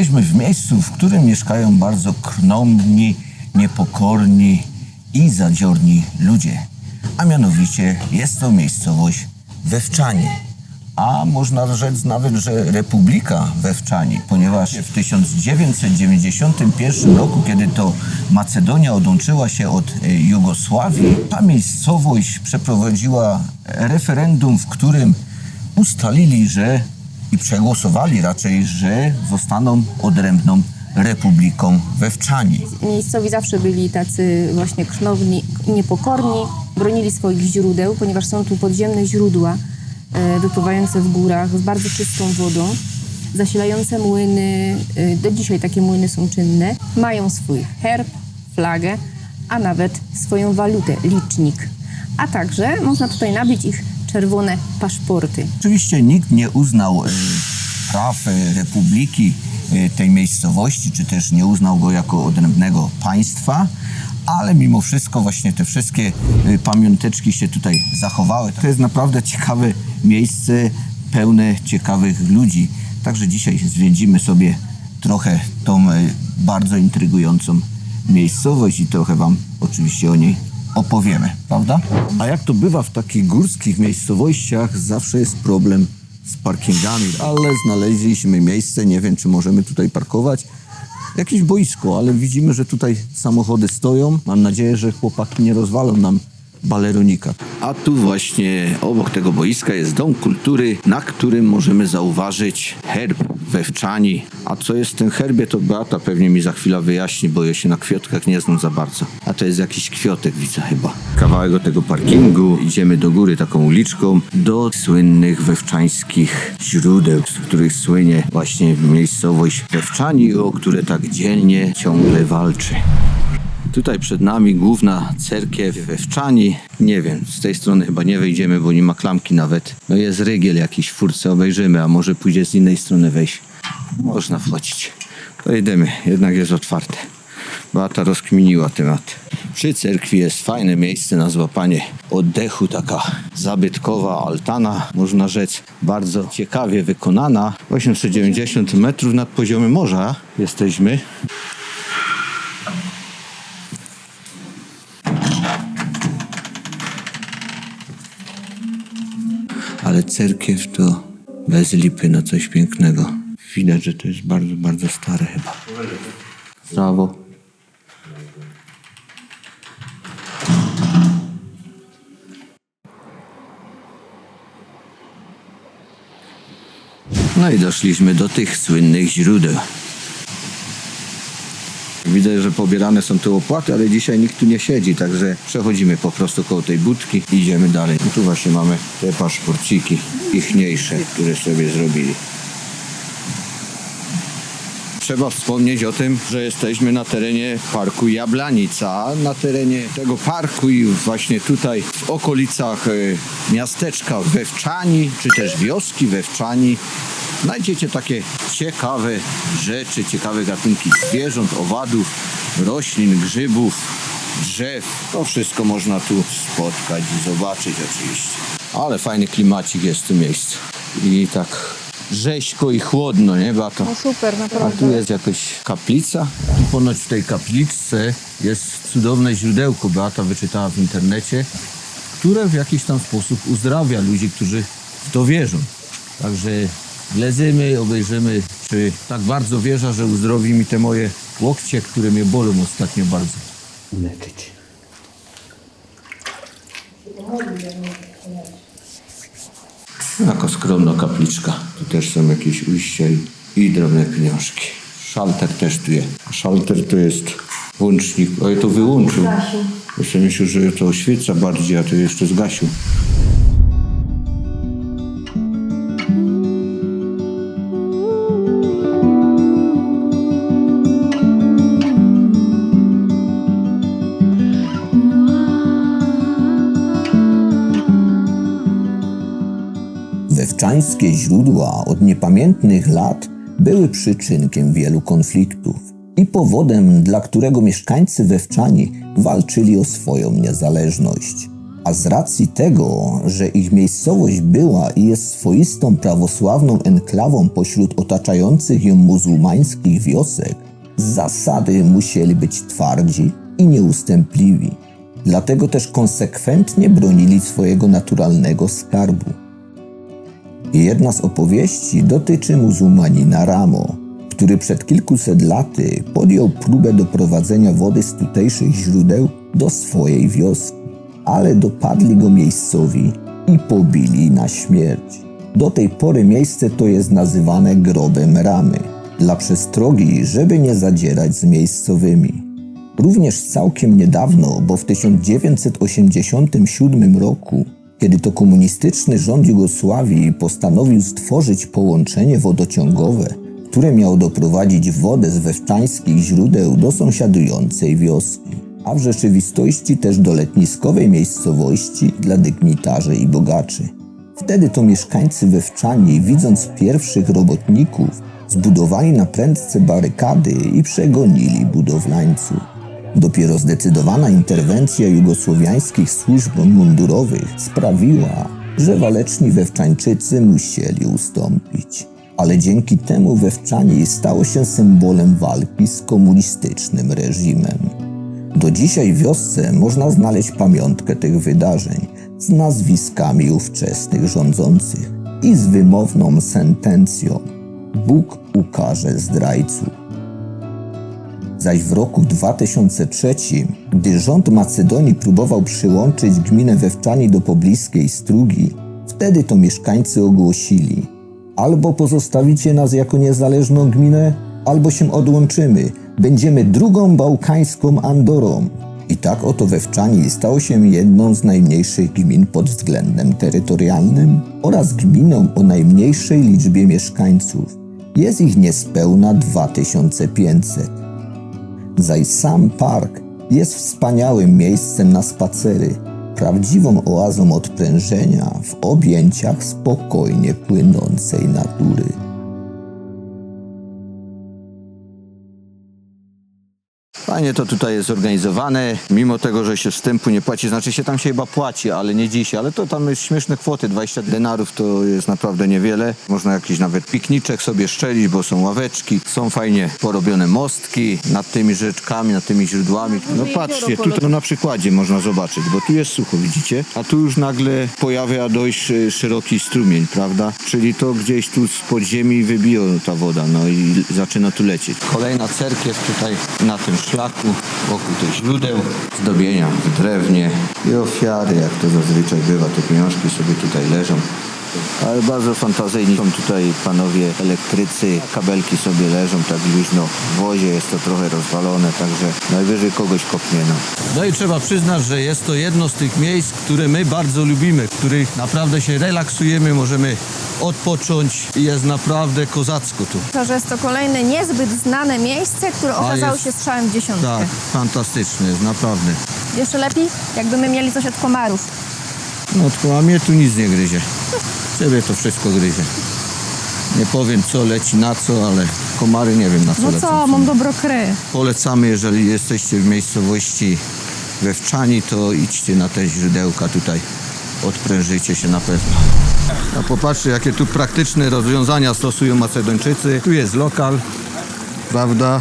Jesteśmy w miejscu, w którym mieszkają bardzo krnąbni, niepokorni i zadziorni ludzie. A mianowicie jest to miejscowość Wewczanie. A można rzec nawet, że Republika Wewczani, ponieważ w 1991 roku, kiedy to Macedonia odłączyła się od e, Jugosławii, ta miejscowość przeprowadziła referendum, w którym ustalili, że i przegłosowali raczej, że zostaną odrębną Republiką Wewczani. Miejscowi zawsze byli tacy właśnie krnowni niepokorni, bronili swoich źródeł, ponieważ są tu podziemne źródła e, wypływające w górach z bardzo czystą wodą, zasilające młyny, e, do dzisiaj takie młyny są czynne, mają swój herb, flagę, a nawet swoją walutę, licznik. A także można tutaj nabyć ich czerwone paszporty. Oczywiście nikt nie uznał e, praw e, republiki e, tej miejscowości, czy też nie uznał go jako odrębnego państwa, ale mimo wszystko właśnie te wszystkie pamiąteczki się tutaj zachowały. To jest naprawdę ciekawe miejsce, pełne ciekawych ludzi. Także dzisiaj zwiedzimy sobie trochę tą bardzo intrygującą miejscowość i trochę Wam oczywiście o niej opowiemy, prawda? A jak to bywa w takich górskich miejscowościach, zawsze jest problem z parkingami, ale znaleźliśmy miejsce, nie wiem czy możemy tutaj parkować. Jakieś boisko, ale widzimy, że tutaj samochody stoją. Mam nadzieję, że chłopaki nie rozwalą nam baleronika. A tu właśnie obok tego boiska jest Dom Kultury, na którym możemy zauważyć herb wewczani. A co jest w tym herbie, to Beata pewnie mi za chwilę wyjaśni, bo ja się na kwiatkach nie znam za bardzo. A to jest jakiś kwiotek, widzę chyba. Kawałek tego parkingu, idziemy do góry taką uliczką, do słynnych wewczańskich źródeł, z których słynie właśnie miejscowość Wewczani, o które tak dzielnie ciągle walczy. Tutaj przed nami główna cerkiew Wewczani. Nie wiem, z tej strony chyba nie wejdziemy, bo nie ma klamki nawet. No jest rygiel jakiś w furce, obejrzymy, a może pójdzie z innej strony wejść. Można wchodzić. To jedziemy, jednak jest otwarte. Beata rozkminiła temat. Przy cerkwi jest fajne miejsce na złapanie oddechu, taka zabytkowa altana, można rzec, bardzo ciekawie wykonana. 890 metrów nad poziomem morza jesteśmy. Ale cerkiew to bez lipy na coś pięknego. Widać, że to jest bardzo, bardzo stare chyba. Brawo. No i doszliśmy do tych słynnych źródeł. Widzę, że pobierane są tu opłaty, ale dzisiaj nikt tu nie siedzi, także przechodzimy po prostu koło tej budki i idziemy dalej. I tu właśnie mamy te paszporciki ichniejsze, które sobie zrobili. Trzeba wspomnieć o tym, że jesteśmy na terenie parku Jablanica. Na terenie tego parku i właśnie tutaj w okolicach e, miasteczka Wewczani, czy też wioski Wewczani znajdziecie takie ciekawe rzeczy, ciekawe gatunki zwierząt, owadów, roślin, grzybów, drzew. To wszystko można tu spotkać i zobaczyć oczywiście. Ale fajny klimacik jest w tym miejscu. I tak rzeźko i chłodno, nie Bato? No super, A naprawdę. tu jest jakaś kaplica. Tu ponoć w tej kapliczce jest cudowne źródełko, Beata wyczytała w internecie, które w jakiś tam sposób uzdrawia ludzi, którzy w to wierzą. Także lezymy, obejrzymy, czy tak bardzo wierzę, że uzdrowi mi te moje łokcie, które mnie bolą ostatnio bardzo. Leczyć. Jaka skromna kapliczka. Tu też są jakieś ujścia i, i drobne pieniążki. Szalter też tu jest. Szalter to jest łącznik. O, ja to wyłączył. Jeszcze myślę, że to oświeca bardziej, a to jeszcze zgasił. Wewczańskie źródła od niepamiętnych lat były przyczynkiem wielu konfliktów i powodem, dla którego mieszkańcy Wewczani walczyli o swoją niezależność. A z racji tego, że ich miejscowość była i jest swoistą prawosławną enklawą pośród otaczających ją muzułmańskich wiosek, z zasady musieli być twardzi i nieustępliwi. Dlatego też konsekwentnie bronili swojego naturalnego skarbu. Jedna z opowieści dotyczy muzułmanina Ramo, który przed kilkuset laty podjął próbę doprowadzenia wody z tutejszych źródeł do swojej wioski, ale dopadli go miejscowi i pobili na śmierć. Do tej pory miejsce to jest nazywane grobem Ramy, dla przestrogi, żeby nie zadzierać z miejscowymi. Również całkiem niedawno, bo w 1987 roku, kiedy to komunistyczny rząd Jugosławii postanowił stworzyć połączenie wodociągowe, które miało doprowadzić wodę z wewczańskich źródeł do sąsiadującej wioski, a w rzeczywistości też do letniskowej miejscowości dla dygnitarzy i bogaczy. Wtedy to mieszkańcy Wewczani, widząc pierwszych robotników, zbudowali na prędce barykady i przegonili budowlańców. Dopiero zdecydowana interwencja jugosłowiańskich służb mundurowych sprawiła, że waleczni Wewczańczycy musieli ustąpić. Ale dzięki temu Wewczanie stało się symbolem walki z komunistycznym reżimem. Do dzisiaj w wiosce można znaleźć pamiątkę tych wydarzeń z nazwiskami ówczesnych rządzących i z wymowną sentencją Bóg ukaże zdrajców. Zaś w roku 2003, gdy rząd Macedonii próbował przyłączyć gminę Wewczani do pobliskiej Strugi, wtedy to mieszkańcy ogłosili albo pozostawicie nas jako niezależną gminę, albo się odłączymy. Będziemy drugą bałkańską Andorą. I tak oto Wewczani stało się jedną z najmniejszych gmin pod względem terytorialnym oraz gminą o najmniejszej liczbie mieszkańców. Jest ich niespełna 2500 zaś sam park jest wspaniałym miejscem na spacery, prawdziwą oazą odprężenia w objęciach spokojnie płynącej natury. Fajnie to tutaj jest zorganizowane, mimo tego, że się wstępu nie płaci, znaczy się tam się chyba płaci, ale nie dzisiaj, ale to tam jest śmieszne kwoty, 20 denarów to jest naprawdę niewiele. Można jakiś nawet pikniczek sobie szczelić, bo są ławeczki, są fajnie porobione mostki nad tymi rzeczkami, nad tymi źródłami. No patrzcie, tutaj na przykładzie można zobaczyć, bo tu jest sucho, widzicie? A tu już nagle pojawia dość e, szeroki strumień, prawda? Czyli to gdzieś tu z podziemi wybija ta woda, no i zaczyna tu lecieć. Kolejna cerkiew tutaj na tym szlaku, wokół tych źródeł, zdobienia w drewnie i ofiary, jak to zazwyczaj bywa, te pieniążki sobie tutaj leżą. Ale bardzo fantazyjni są tutaj panowie elektrycy, kabelki sobie leżą tak luźno. W wozie jest to trochę rozwalone, także najwyżej kogoś kopnie. No. no i trzeba przyznać, że jest to jedno z tych miejsc, które my bardzo lubimy, w których naprawdę się relaksujemy, możemy odpocząć jest naprawdę kozacko tu. To, że jest to kolejne niezbyt znane miejsce, które okazało jest- się strzałem w dziesiątkę. Tak, fantastyczne jest, naprawdę. Jeszcze lepiej, jakby my mieli coś od komarów. No tylko a mnie tu nic nie gryzie. Ciebie to wszystko gryzie. Nie powiem co leci na co, ale komary nie wiem na co No lecą. co, mam dobro kry. Polecamy, jeżeli jesteście w miejscowości Wewczani, to idźcie na te źródełka tutaj. Odprężycie się na pewno. A popatrzcie, jakie tu praktyczne rozwiązania stosują Macedończycy. Tu jest lokal, prawda?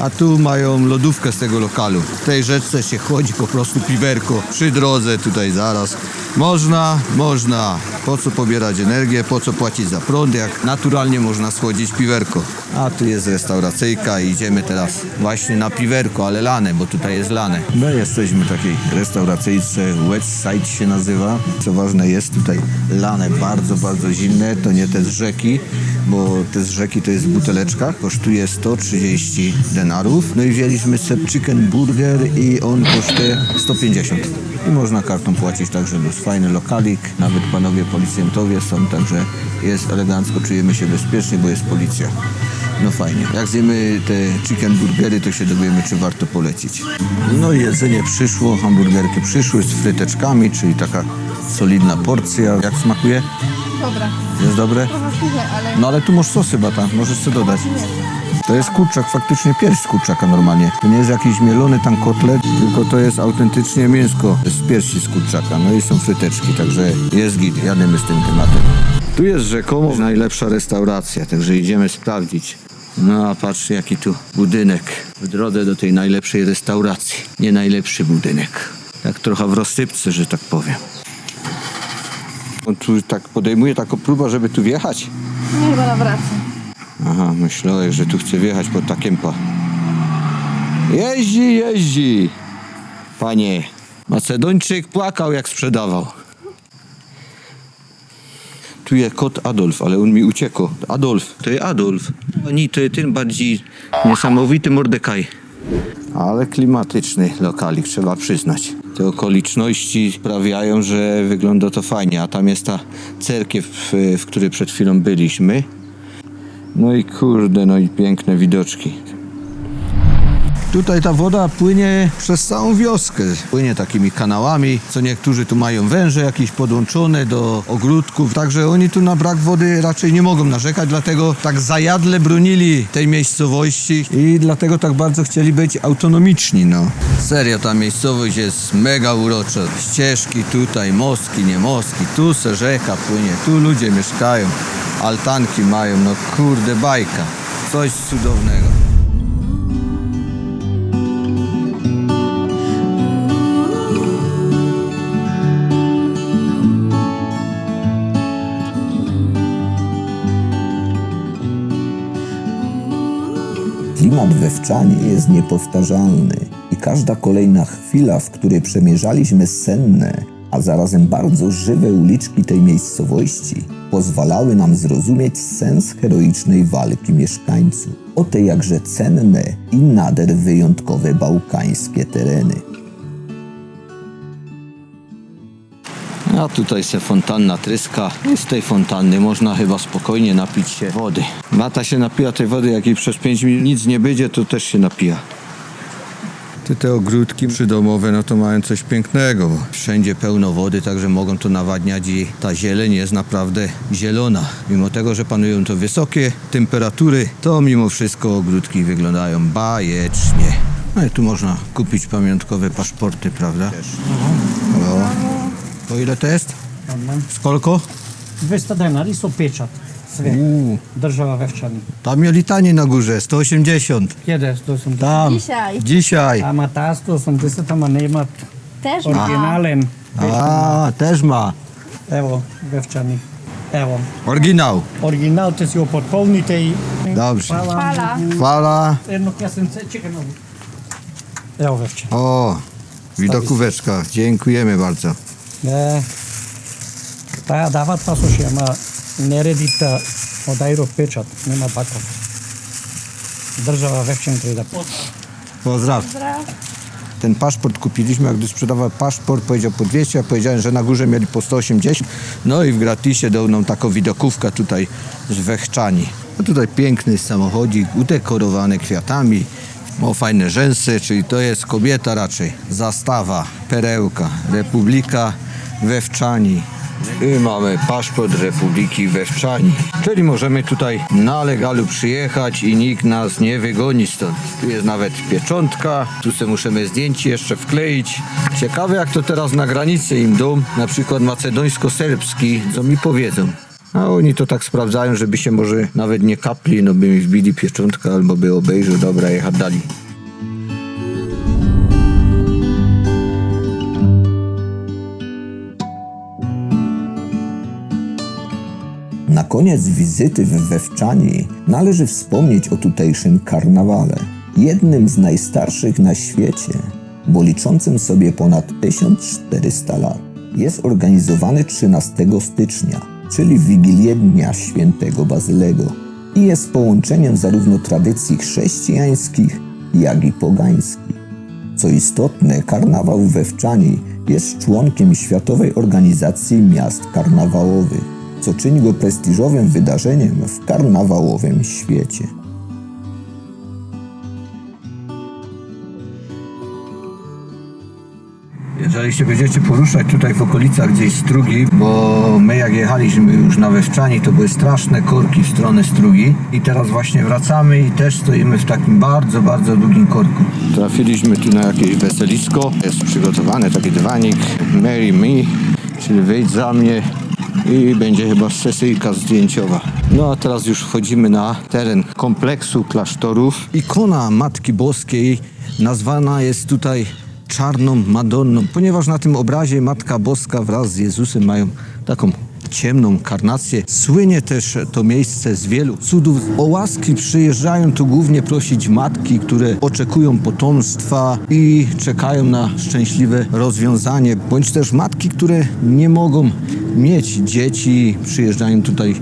A tu mają lodówkę z tego lokalu. W tej rzeczce się chodzi po prostu piwerko przy drodze tutaj zaraz. Można, można. Po co pobierać energię, po co płacić za prąd, jak naturalnie można schłodzić piwerko. A tu jest restauracyjka i idziemy teraz właśnie na piwerko, ale lane, bo tutaj jest lane. My jesteśmy w takiej restauracyjce, West Side się nazywa. Co ważne jest tutaj lane bardzo, bardzo zimne, to nie te z rzeki, bo te z rzeki to jest w buteleczkach, kosztuje 130 denarów. No i wzięliśmy sobie chicken burger i on kosztuje 150. I można kartą płacić także luz. Fajny lokalik, nawet panowie policjantowie są, także jest elegancko, czujemy się bezpiecznie, bo jest policja. No fajnie. Jak zjemy te chicken burgery, to się dowiemy, czy warto polecić. No i jedzenie przyszło, hamburgerki przyszły z fryteczkami, czyli taka solidna porcja. Jak smakuje? Dobra, Jest dobre? trochę suche, ale No ale tu masz sos chyba tam, możesz co dodać. To jest kurczak, faktycznie pierś z kurczaka normalnie. To nie jest jakiś mielony tam kotlet, tylko to jest autentycznie mięsko z piersi z kurczaka. No i są fryteczki, także jest git, jademy z tym tematem. Tu jest rzekomo najlepsza restauracja, także idziemy sprawdzić. No a patrzcie jaki tu budynek w drodze do tej najlepszej restauracji. Nie najlepszy budynek. Tak trochę w rozsypce, że tak powiem. On tu tak podejmuje taką próbę, żeby tu wjechać. Nie, chyba nawraca. Aha, myślałem, że tu chce wjechać pod takempa. Jeździ, jeździ. Panie, Macedończyk płakał jak sprzedawał. Tu jest kot Adolf, ale on mi uciekł. Adolf, to jest Adolf. Oni to jest ten bardziej niesamowity Mordekaj. Ale klimatyczny lokalik, trzeba przyznać. Te okoliczności sprawiają, że wygląda to fajnie. A tam jest ta cerkiew, w, w której przed chwilą byliśmy. No i kurde, no i piękne widoczki. Tutaj ta woda płynie przez całą wioskę. Płynie takimi kanałami, co niektórzy tu mają węże jakieś podłączone do ogródków, także oni tu na brak wody raczej nie mogą narzekać, dlatego tak zajadle bronili tej miejscowości i dlatego tak bardzo chcieli być autonomiczni, no. Serio, ta miejscowość jest mega urocza. Ścieżki tutaj, moski, nie moski, tu se rzeka płynie, tu ludzie mieszkają, altanki mają, no kurde bajka. Coś cudownego. Klimat we Wczanie jest niepowtarzalny i każda kolejna chwila, w której przemierzaliśmy senne, a zarazem bardzo żywe uliczki tej miejscowości, pozwalały nam zrozumieć sens heroicznej walki mieszkańców o te jakże cenne i nader wyjątkowe bałkańskie tereny. A tutaj se fontanna tryska. I z tej fontanny można chyba spokojnie napić się wody. Mata się napija tej wody, jak jej przez 5 minut nic nie będzie, to też się napija. Tu te ogródki przydomowe, no to mają coś pięknego, bo wszędzie pełno wody, także mogą to nawadniać i ta zieleń jest naprawdę zielona. Mimo tego, że panują to wysokie temperatury, to mimo wszystko ogródki wyglądają bajecznie. No i tu można kupić pamiątkowe paszporty, prawda? No. To ile to jest? Skolko? 200 denari su pečat. Sve. Uuu, Država Vevčani. tam mieli taniej na górze, 180. Kjede 180. Tam. Dzisiaj. Dzisiaj. Ama ta 180 ama nema Też ma. originalen. A, też ma. Evo, Vevčani. Evo. Oryginał. Original te si upotpolnite i... Dobrze. Hvala. Fala. Chwala. Jedno kjasence, čekaj malo. Evo Vevčani. O, widokóweczka. Dziękujemy bardzo ve daha davat pasoş ama nereditta o dajro pečat, nema bakov. Država wewczyn da. Pozdraw. Pozdraw. Ten paszport kupiliśmy, a gdy sprzedawał paszport, powiedział po 200, a powiedziałem, że na górze mieli po 180. No i w gratisie dał nam taką widokówkę tutaj z Wechczani. No tutaj piękny samochodzik, udekorowany kwiatami. Ma fajne rzęsy, czyli to jest kobieta raczej. Zastawa, perełka, Republika Wewczani. I mamy paszport Republiki Wewczani. Czyli możemy tutaj na legalu przyjechać i nikt nas nie wygoni stąd. Tu jest nawet pieczątka, tu sobie musimy zdjęcie jeszcze wkleić. Ciekawe jak to teraz na granicy im dom, na przykład macedońsko-serbski, co mi powiedzą. A oni to tak sprawdzają, żeby się może nawet nie kapli, no by mi wbili pieczątkę albo by obejrzał, dobra, jechać dali. Na koniec wizyty w Wewczani należy wspomnieć o tutejszym karnawale, jednym z najstarszych na świecie, bo liczącym sobie ponad 1400 lat. Jest organizowany 13 stycznia, czyli Wigilię Dnia Świętego Bazylego i jest połączeniem zarówno tradycji chrześcijańskich, jak i pogańskich. Co istotne, karnawał we Wczani jest członkiem Światowej Organizacji Miast Karnawałowych, co czyni go prestiżowym wydarzeniem w karnawałowym świecie. Jeżeli się będziecie poruszać tutaj w okolicach gdzieś Strugi, bo my jak jechaliśmy już na Wewczani, to były straszne korki w stronę Strugi i teraz właśnie wracamy i też stoimy w takim bardzo, bardzo długim korku. Trafiliśmy tu na jakieś weselisko, jest przygotowany taki dywanik Marry Me, czyli wyjdź za mnie i będzie chyba sesyjka zdjęciowa. No a teraz już wchodzimy na teren kompleksu klasztorów. Ikona Matki Boskiej nazwana jest tutaj czarną Madonną, ponieważ na tym obrazie Matka Boska wraz z Jezusem mają taką ciemną karnację. Słynie też to miejsce z wielu cudów. O łaski przyjeżdżają tu głównie prosić matki, które oczekują potomstwa i czekają na szczęśliwe rozwiązanie, bądź też matki, które nie mogą mieć dzieci, przyjeżdżają tutaj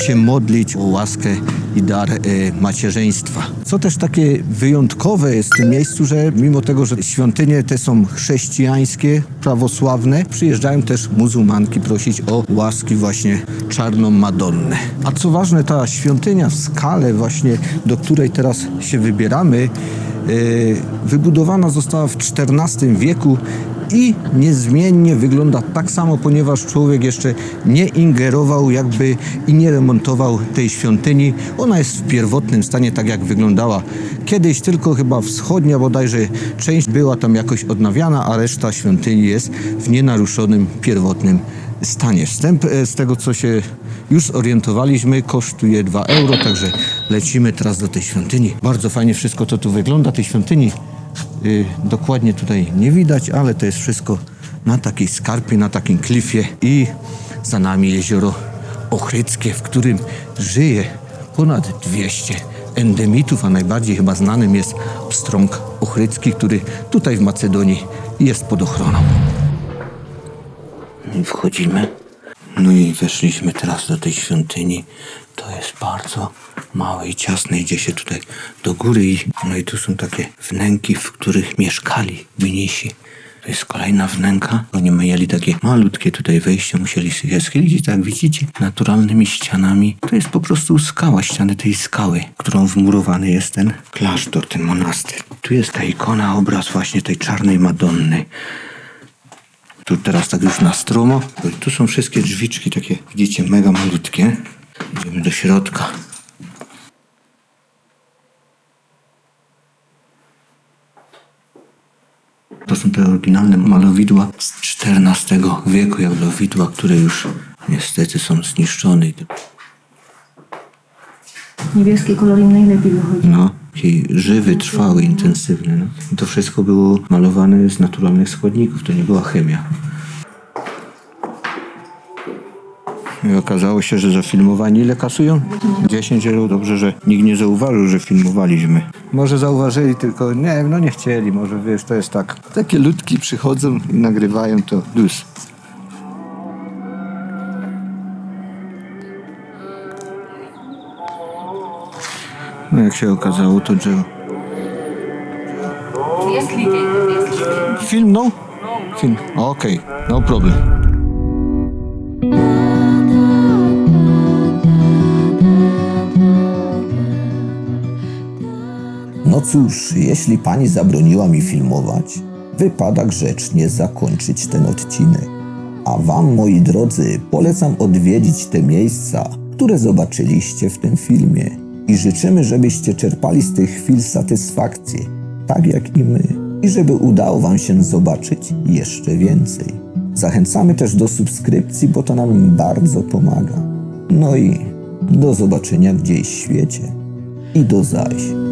się modlić o łaskę i dar e, macierzyństwa. Co też takie wyjątkowe jest w tym miejscu, że mimo tego, że świątynie te są chrześcijańskie, prawosławne, przyjeżdżają też muzułmanki prosić o łaski właśnie czarną Madonnę. A co ważne, ta świątynia w skale właśnie, do której teraz się wybieramy, e, wybudowana została w XIV wieku i niezmiennie wygląda tak samo, ponieważ człowiek jeszcze nie ingerował jakby i nie remontował tej świątyni. Ona jest w pierwotnym stanie, tak jak wyglądała kiedyś, tylko chyba wschodnia bodajże część była tam jakoś odnawiana, a reszta świątyni jest w nienaruszonym pierwotnym stanie. Wstęp e, z tego, co się już zorientowaliśmy, kosztuje 2 euro, także lecimy teraz do tej świątyni. Bardzo fajnie wszystko to tu wygląda, tej świątyni dokładnie tutaj nie widać, ale to jest wszystko na takiej skarpie, na takim klifie i za nami jezioro Ochryckie, w którym żyje ponad 200 endemitów, a najbardziej chyba znanym jest pstrąg ochrycki, który tutaj w Macedonii jest pod ochroną. I Wchodzimy. No i weszliśmy teraz do tej świątyni. To jest bardzo małe i ciasne. Idzie się tutaj do góry. I, no i tu są takie wnęki, w których mieszkali mnisi. To jest kolejna wnęka. Oni mieli takie malutkie tutaj wejście, musieli się schylić i tak widzicie, naturalnymi ścianami. To jest po prostu skała, ściany tej skały, którą wmurowany jest ten klasztor, ten monastyr. Tu jest ta ikona, obraz właśnie tej czarnej Madonny. Tu teraz tak już na stromo. Tu są wszystkie drzwiczki takie, widzicie, mega malutkie. Idziemy do środka. To są te oryginalne malowidła z XIV wieku, malowidła, które już niestety są zniszczone. Niebieski kolor im najlepiej wychodzi. No, taki żywy, trwały, intensywny. No. To wszystko było malowane z naturalnych składników, to nie była chemia. I okazało się, że za filmowanie ile kasują? 10 euro. Dobrze, że nikt nie zauważył, że filmowaliśmy. Może zauważyli, tylko nie, no nie chcieli. Może wiesz, to jest tak. Takie ludki przychodzą i nagrywają to luz. No jak się okazało, to drzewo. Film, no? Film. Okej, no problem. No cóż, jeśli pani zabroniła mi filmować, wypada grzecznie zakończyć ten odcinek. A wam, moi drodzy, polecam odwiedzić te miejsca, które zobaczyliście w tym filmie i życzymy, żebyście czerpali z tych chwil satysfakcję, tak jak i my, i żeby udało wam się zobaczyć jeszcze więcej. Zachęcamy też do subskrypcji, bo to nam bardzo pomaga. No i do zobaczenia gdzieś w świecie. I do zaś.